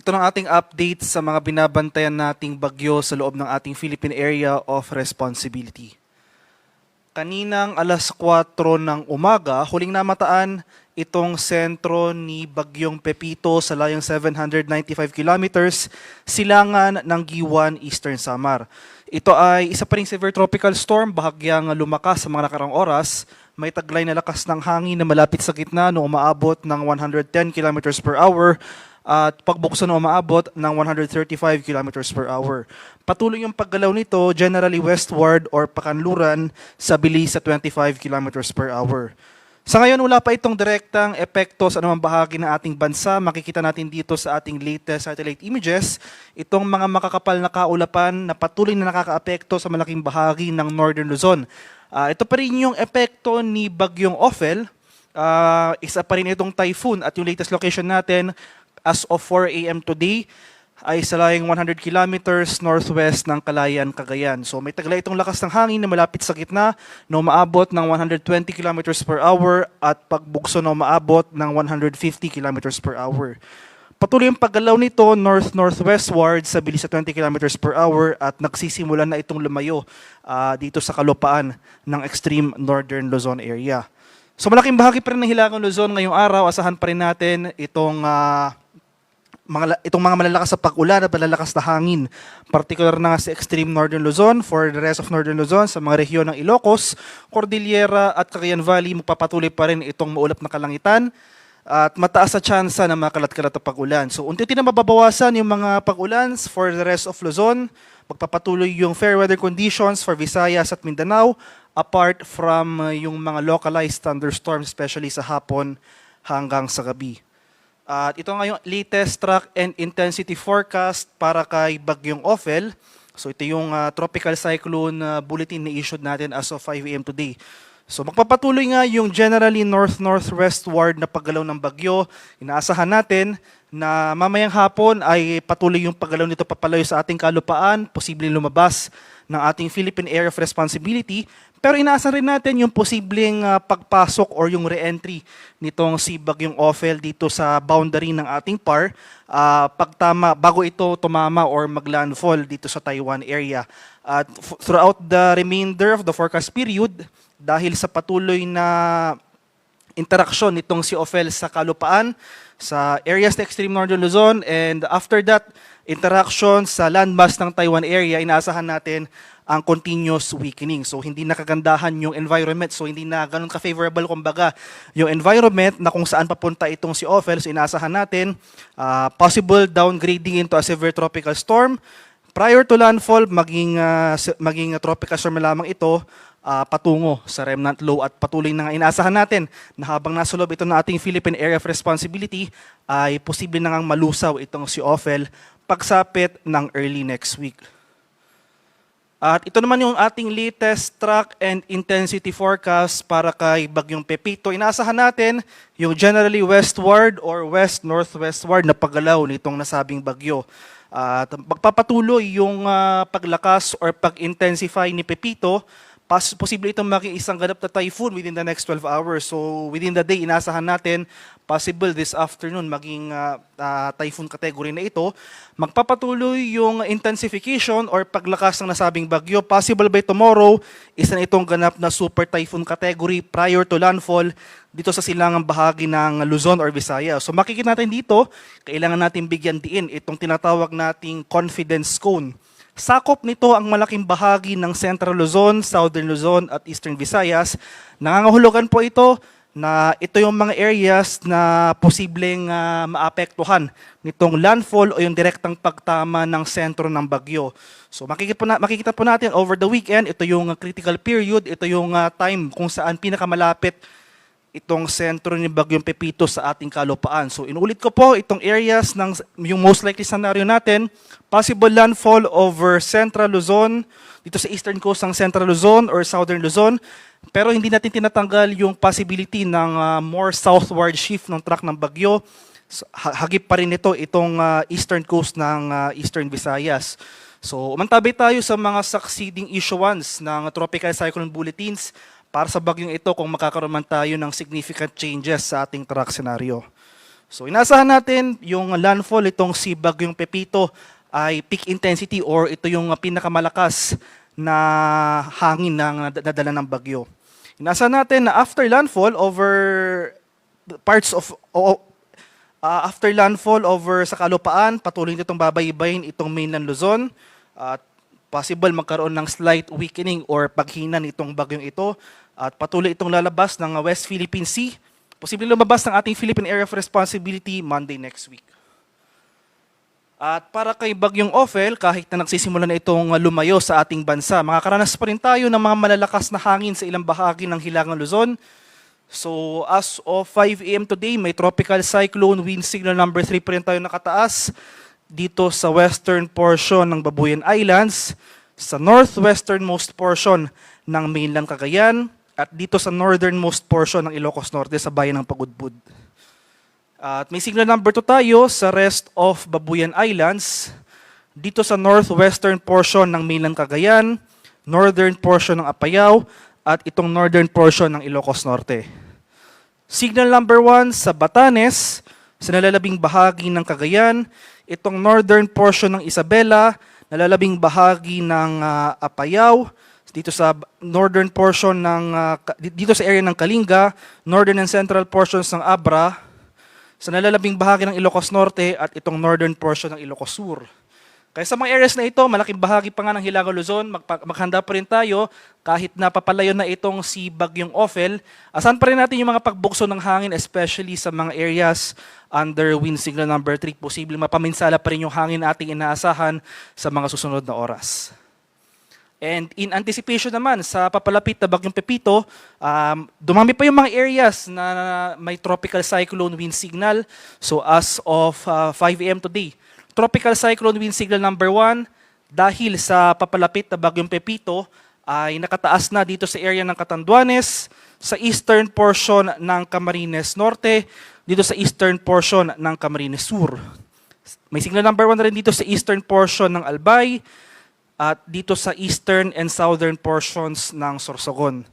Ito ng ating update sa mga binabantayan nating bagyo sa loob ng ating Philippine Area of Responsibility. Kaninang alas 4 ng umaga, huling namataan itong sentro ni Bagyong Pepito sa layong 795 kilometers silangan ng Giwan, Eastern Samar. Ito ay isa pa ring severe tropical storm, bahagyang lumakas sa mga nakarang oras. May taglay na lakas ng hangin na malapit sa gitna no umaabot ng 110 kilometers per hour at pagbukso na umaabot ng 135 kilometers per hour. Patuloy yung paggalaw nito generally westward or pakanluran sa bilis sa 25 kilometers per hour. Sa ngayon, wala pa itong direktang epekto sa anumang bahagi ng ating bansa. Makikita natin dito sa ating latest satellite images, itong mga makakapal na kaulapan na patuloy na nakakaapekto sa malaking bahagi ng Northern Luzon. Ah, ito pa rin yung epekto ni Bagyong Ophel. Ah, isa pa rin itong typhoon at yung latest location natin as of 4 a.m. today ay sa layong 100 kilometers northwest ng Kalayan, Cagayan. So may taglay itong lakas ng hangin na malapit sa gitna na umaabot ng 120 kilometers per hour at pagbukso na umaabot ng 150 kilometers per hour. Patuloy yung paggalaw nito north-northwestward sa bilis sa 20 kilometers per hour at nagsisimula na itong lumayo ah, dito sa kalupaan ng extreme northern Luzon area. So malaking bahagi pa rin ng Hilagang Luzon ngayong araw, asahan pa rin natin itong ah, mga, itong mga malalakas sa pag-ulan at malalakas na hangin. Particular na nga sa extreme northern Luzon, for the rest of northern Luzon, sa mga rehiyon ng Ilocos, Cordillera at Cagayan Valley, magpapatuloy pa rin itong maulap na kalangitan at mataas sa tsansa na makalat-kalat na pag-ulan. So unti-unti na mababawasan yung mga pag-ulan for the rest of Luzon. Magpapatuloy yung fair weather conditions for Visayas at Mindanao apart from uh, yung mga localized thunderstorms especially sa hapon hanggang sa gabi. At ito nga yung latest track and intensity forecast para kay Bagyong Ophel. So ito yung ah, tropical cyclone ah, bulletin na issued natin as of 5 a.m. today. So magpapatuloy nga yung generally north-northwestward na paggalaw ng bagyo. Inaasahan natin na mamayang hapon ay patuloy yung paggalaw nito papalayo sa ating kalupaan, posibleng lumabas ng ating Philippine Area of Responsibility. Pero inaasahan rin natin yung posibleng ah, pagpasok or yung re-entry nitong si Bagyong Ophel dito sa boundary ng ating PAR ah, pagtama bago ito tumama or maglandfall dito sa Taiwan area. At f- throughout the remainder of the forecast period, dahil sa patuloy na interaksyon nitong si Ophel sa kalupaan, sa areas ng extreme northern Luzon, and after that, interaction sa landmass ng Taiwan area, inaasahan natin ang continuous weakening. So hindi nakagandahan yung environment. So hindi na ganun ka-favorable kumbaga yung environment na kung saan papunta itong si Ophel. So inaasahan natin ah, possible downgrading into a severe tropical storm. Prior to landfall, maging, se- maging tropical storm lamang ito ah, patungo sa remnant low at patuloy na nga inaasahan natin na habang nasa loob ito ng ating Philippine Area of Responsibility ay posible na ngang malusaw itong si Ophel pagsapit ng early next week. At ito naman yung ating latest track and intensity forecast para kay Bagyong Pepito. Inaasahan natin yung generally westward or west-northwestward na paggalaw nitong nasabing bagyo. At magpapatuloy yung ah, paglakas or pag-intensify ni Pepito Pas posible itong maging isang ganap na typhoon within the next 12 hours. So within the day, inasahan natin, possible this afternoon maging ah, ah, typhoon category na ito. Magpapatuloy yung intensification or paglakas ng nasabing bagyo. Possible by tomorrow, isa na itong ganap na super typhoon category prior to landfall dito sa silangang bahagi ng Luzon or Visayas. So makikita natin dito, kailangan natin bigyan diin itong tinatawag nating confidence cone. Sakop nito ang malaking bahagi ng Central Luzon, Southern Luzon at Eastern Visayas. Nangangahulugan po ito na ito yung mga areas na posibleng ah, maapektuhan nitong landfall o yung direktang pagtama ng sentro ng bagyo. So makikita po, na, makikita po natin over the weekend, ito yung critical period, ito yung ah, time kung saan pinakamalapit itong sentro ni Bagyong Pepito sa ating kalupaan. So inuulit ko po itong areas ng yung most likely scenario natin, possible landfall over Central Luzon, dito sa eastern coast ng Central Luzon or Southern Luzon, pero hindi natin tinatanggal yung possibility ng ah, more southward shift ng track ng bagyo. So, ha- hagip pa rin ito itong ah, eastern coast ng ah, Eastern Visayas. So, umantabay tayo sa mga succeeding issuance ng tropical cyclone bulletins para sa bagyong ito kung makakaroon man tayo ng significant changes sa ating track scenario. So inaasahan natin yung landfall itong si Bagyong Pepito ay peak intensity or ito yung pinakamalakas na hangin na nadala ng bagyo. Inaasahan natin na after landfall over parts of o- ah, after landfall over sa kalupaan, patuloy nitong babaybayin itong mainland Luzon at possible magkaroon ng slight weakening or paghina nitong bagyong ito at patuloy itong lalabas ng West Philippine Sea. Posible lumabas ng ating Philippine Area of Responsibility Monday next week. At para kay Bagyong Ophel, kahit na nagsisimula na itong lumayo sa ating bansa, makakaranas pa rin tayo ng mga malalakas na hangin sa ilang bahagi ng Hilangang Luzon. So as of 5 a.m. today, may tropical cyclone wind signal number 3 pa rin tayo nakataas dito sa western portion ng Babuyan Islands, sa northwesternmost portion ng mainland Cagayan, at dito sa northernmost portion ng Ilocos Norte sa bayan ng Pagudbud. At may signal number 2 tayo sa rest of Babuyan Islands, dito sa northwestern portion ng mainland Cagayan, northern portion ng Apayao, at itong northern portion ng Ilocos Norte. Signal number 1 sa Batanes, sa nalalabing bahagi ng Cagayan, itong northern portion ng Isabela, nalalabing bahagi ng ah, Apayao, dito sa northern portion ng di- dito sa area ng Kalinga, northern and central portions ng Abra, sa nalalabing bahagi ng Ilocos Norte at itong northern portion ng Ilocos Sur. Kaya sa mga areas na ito, malaking bahagi pa nga ng Hilaga Luzon, magpa- maghanda pa rin tayo kahit na papalayo na itong si Bagyong Ophel. Asan pa rin natin yung mga pagbukso ng hangin, especially sa mga areas under wind signal number 3. Posible mapaminsala pa rin yung hangin ating inaasahan sa mga susunod na oras. And in anticipation naman sa papalapit na bagyong Pepito, um, dumami pa yung mga areas na may tropical cyclone wind signal. So as of uh, 5 a.m. today, tropical cyclone wind signal number 1 dahil sa papalapit na bagyong Pepito ay nakataas na dito sa area ng Catanduanes, sa eastern portion ng Camarines Norte, dito sa eastern portion ng Camarines Sur. May signal number 1 rin dito sa eastern portion ng Albay, at dito sa eastern and southern portions ng Sorsogon.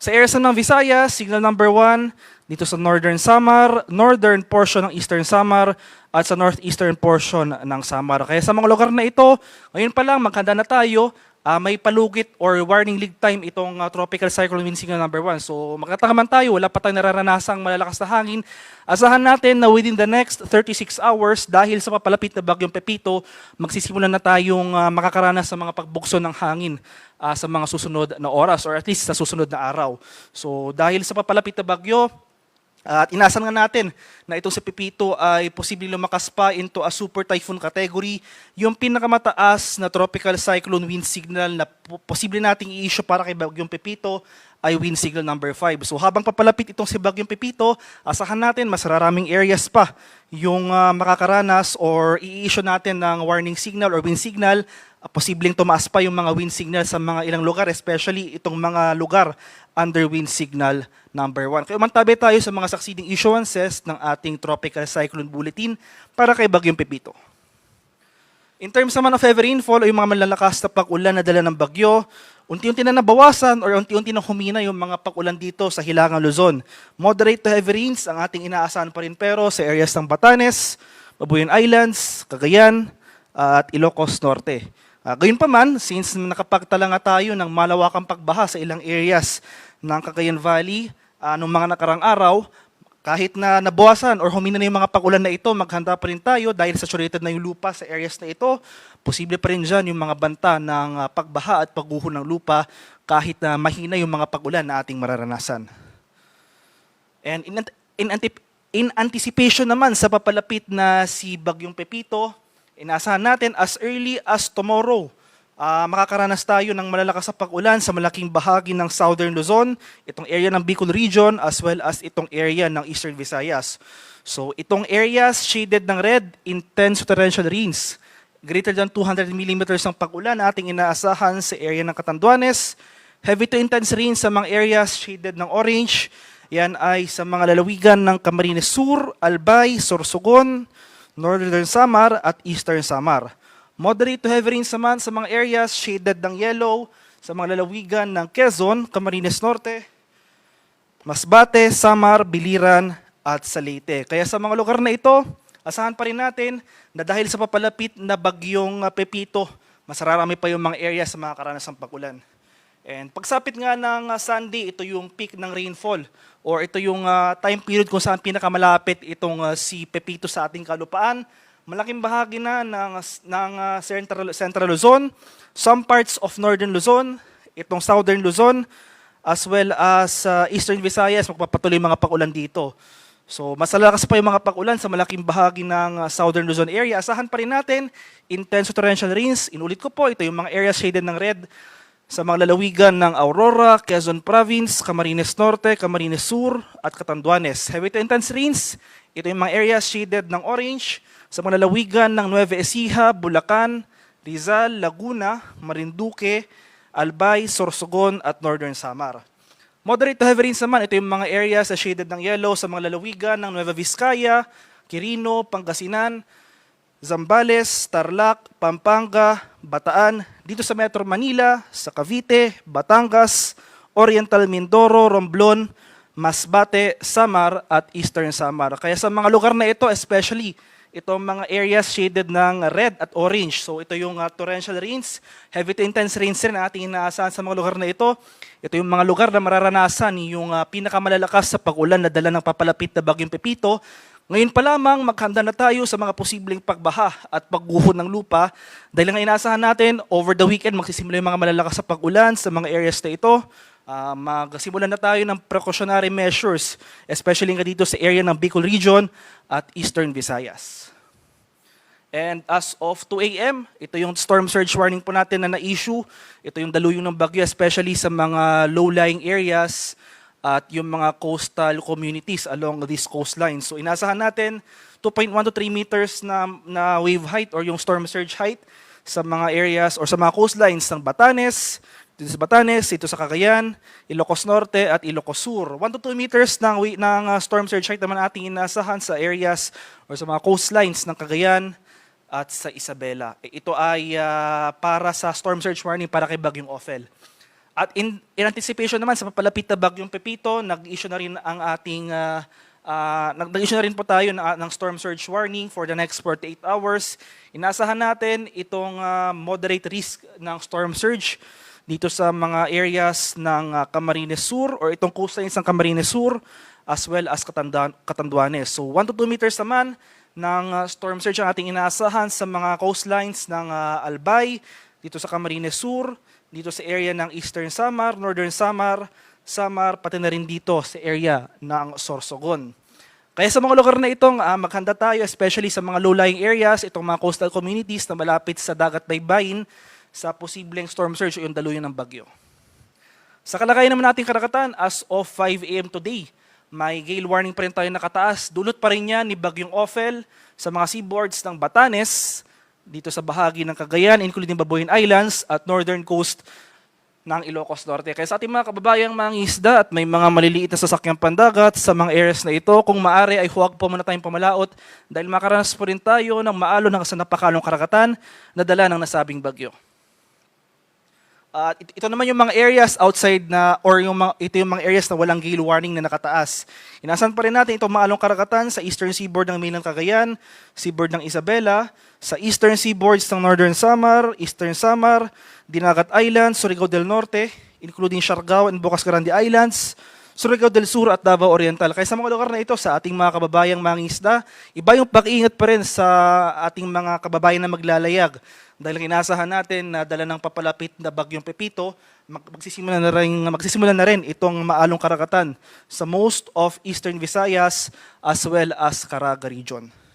Sa areas ng Visayas, signal number 1, dito sa northern Samar, northern portion ng eastern Samar, at sa northeastern portion ng Samar. Kaya sa mga lugar na ito, ngayon pa lang, maghanda na tayo, ah, may palugit or warning lead time itong ah, tropical cyclone wind signal number 1. So magkatangaman tayo, wala pa tayong nararanasang malalakas na hangin. Asahan natin na within the next 36 hours, dahil sa papalapit na bagyong Pepito, magsisimulan na tayong ah, makakaranas sa mga pagbukso ng hangin ah, sa mga susunod na oras or at least sa susunod na araw. So dahil sa papalapit na bagyo, at inasan nga natin na itong si Pepito ay posibleng lumakas pa into a super typhoon category, yung pinakamataas na tropical cyclone wind signal na po- posible nating i-issue para kay Bagyong Pepito ay wind signal number 5. So habang papalapit itong si Bagyong Pepito, asahan natin mas raraming areas pa yung ah, makakaranas or i-issue natin ng warning signal or wind signal uh, posibleng tumaas pa yung mga wind signal sa mga ilang lugar, especially itong mga lugar under wind signal number 1. Kaya umantabi tayo sa mga succeeding issuances ng ating Tropical Cyclone Bulletin para kay Bagyong Pepito. In terms naman of heavy rainfall o yung mga malalakas na pag-ulan na dala ng bagyo, unti-unti na nabawasan or unti-unti na humina yung mga pag-ulan dito sa Hilangang Luzon. Moderate to heavy rains ang ating inaasahan pa rin pero sa areas ng Batanes, Babuyan Islands, Cagayan, at Ilocos Norte. Uh, gayon pa man, since nakapagtala nga tayo ng malawakang pagbaha sa ilang areas ng Cagayan Valley uh, noong mga nakarang araw, kahit na nabawasan or humina na yung mga pag-ulan na ito, maghanda pa rin tayo dahil saturated na yung lupa sa areas na ito. Posible pa rin dyan yung mga banta ng ah, pagbaha at pagguho ng lupa kahit na mahina yung mga pag-ulan na ating mararanasan. And in, in, in anticipation naman sa papalapit na si Bagyong Pepito, inasahan natin as early as tomorrow, ah, makakaranas tayo ng malalakas na pag-ulan sa malaking bahagi ng Southern Luzon, itong area ng Bicol Region, as well as itong area ng Eastern Visayas. So itong areas shaded ng red, intense torrential rains. Greater than 200 millimeters ng pag-ulan ating inaasahan sa area ng Catanduanes. Heavy to intense rain sa mga areas shaded ng orange. Yan ay sa mga lalawigan ng Camarines Sur, Albay, Sorsogon, Northern Samar at Eastern Samar. Moderate to heavy rains naman sa mga areas shaded ng yellow sa mga lalawigan ng Quezon, Camarines Norte, Masbate, Samar, Biliran at sa Leyte. Kaya sa mga lugar na ito, asahan pa rin natin na dahil sa papalapit na bagyong ah, Pepito, mas rarami pa yung mga area sa mga karanasang pag-ulan. And pagsapit nga ng ah, Sunday, ito yung peak ng rainfall or ito yung ah, time period kung saan pinakamalapit itong ah, si Pepito sa ating kalupaan. Malaking bahagi na ng, ng ah, Central, Central Luzon, some parts of Northern Luzon, itong Southern Luzon, as well as ah, Eastern Visayas, magpapatuloy mga pag-ulan dito. So, mas lalakas pa yung mga pag-ulan sa malaking bahagi ng uh, Southern Luzon area. Asahan pa rin natin, intense torrential rains. Inulit ko po, ito yung mga areas shaded ng red sa mga lalawigan ng Aurora, Quezon Province, Camarines Norte, Camarines Sur, at Catanduanes. Heavy to intense rains, ito yung mga areas shaded ng orange sa mga lalawigan ng Nueva Ecija, Bulacan, Rizal, Laguna, Marinduque, Albay, Sorsogon, at Northern Samar. Moderate to heavy rains naman, ito yung mga areas sa shaded ng yellow sa mga lalawigan ng Nueva Vizcaya, Quirino, Pangasinan, Zambales, Tarlac, Pampanga, Bataan, dito sa Metro Manila, sa Cavite, Batangas, Oriental Mindoro, Romblon, Masbate, Samar at Eastern Samar. Kaya sa mga lugar na ito, especially itong mga areas shaded ng red at orange. So ito yung uh, torrential rains, heavy to intense rains rin ating inaasahan sa mga lugar na ito. Ito yung mga lugar na mararanasan yung uh, pinakamalalakas sa pag-ulan na dala ng papalapit na bagyong Pepito. Ngayon pa lamang maghanda na tayo sa mga posibleng pagbaha at pagguho ng lupa dahil ang inaasahan natin over the weekend magsisimula yung mga malalakas sa pag-ulan sa mga areas na ito. Ah, magsimulan na tayo ng precautionary measures, especially nga dito sa area ng Bicol Region at Eastern Visayas. And as of 2 a.m., ito yung storm surge warning po natin na na-issue. Ito yung daluyong ng bagyo, especially sa mga low-lying areas at yung mga coastal communities along this coastline. So inasahan natin 2.1 to 3 meters na, na wave height or yung storm surge height sa mga areas or sa mga coastlines ng Batanes, dito sa Batanes, dito sa Cagayan, Ilocos Norte at Ilocos Sur. 1 to 2 meters ng, ng uh, storm surge height naman ating inasahan sa areas or sa mga coastlines ng Cagayan at sa Isabela. Ito ay ah, para sa storm surge warning para kay Bagyong Ophel. At in, in anticipation naman sa papalapit na Bagyong Pepito, nag-issue na rin ang ating ah, nag- nag-issue na rin po tayo ng, ng storm surge warning for the next 48 hours. Inasahan natin itong ah, moderate risk ng storm surge dito sa mga areas ng ah, Camarines Sur or itong coastlines ng Camarines Sur as well as Katanda- Catanduanes. So 1 to 2 meters naman ng ah, storm surge ang ating inaasahan sa mga coastlines ng ah, Albay, dito sa Camarines Sur, dito sa area ng Eastern Samar, Northern Samar, Samar, pati na rin dito sa area ng Sorsogon. Kaya sa mga lugar na itong ah, maghanda tayo, especially sa mga low-lying areas, itong mga coastal communities na malapit sa dagat baybayin sa posibleng storm surge o yung daluyan ng bagyo. Sa kalagayan naman nating karakatan, as of 5 a.m. today, may gale warning pa rin tayo nakataas. Dulot pa rin yan ni Bagyong Ophel sa mga seaboards ng Batanes, dito sa bahagi ng Cagayan, including Babuyan Islands at northern coast ng Ilocos Norte. Kaya sa ating mga kababayang mga isda at may mga maliliit na sasakyang pandagat sa mga areas na ito, kung maaari ay huwag po muna tayong pamalaot dahil makaranas po rin tayo ng maalo ng sa napakalong karakatan na dala ng nasabing bagyo. At it- ito naman yung mga areas outside na or yung mga, ito yung mga areas na walang gale warning na nakataas. Inasan pa rin natin itong maalong karagatan sa eastern seaboard ng mainland Cagayan, seaboard ng Isabela, sa eastern seaboards ng Northern Samar, Eastern Samar, Dinagat Islands, Surigao del Norte, including Siargao and Bocas Grande Islands, Surigao del Sur at Davao Oriental. Kaya sa mga lugar na ito, sa ating mga kababayang mangingisda, iba yung pag-iingat pa rin sa ating mga kababayan na maglalayag. Dahil ang inasahan natin na dala ng papalapit na bagyong Pepito, mag- magsisimula na rin, magsisimula na rin itong maalong karagatan sa most of Eastern Visayas as well as Caraga region.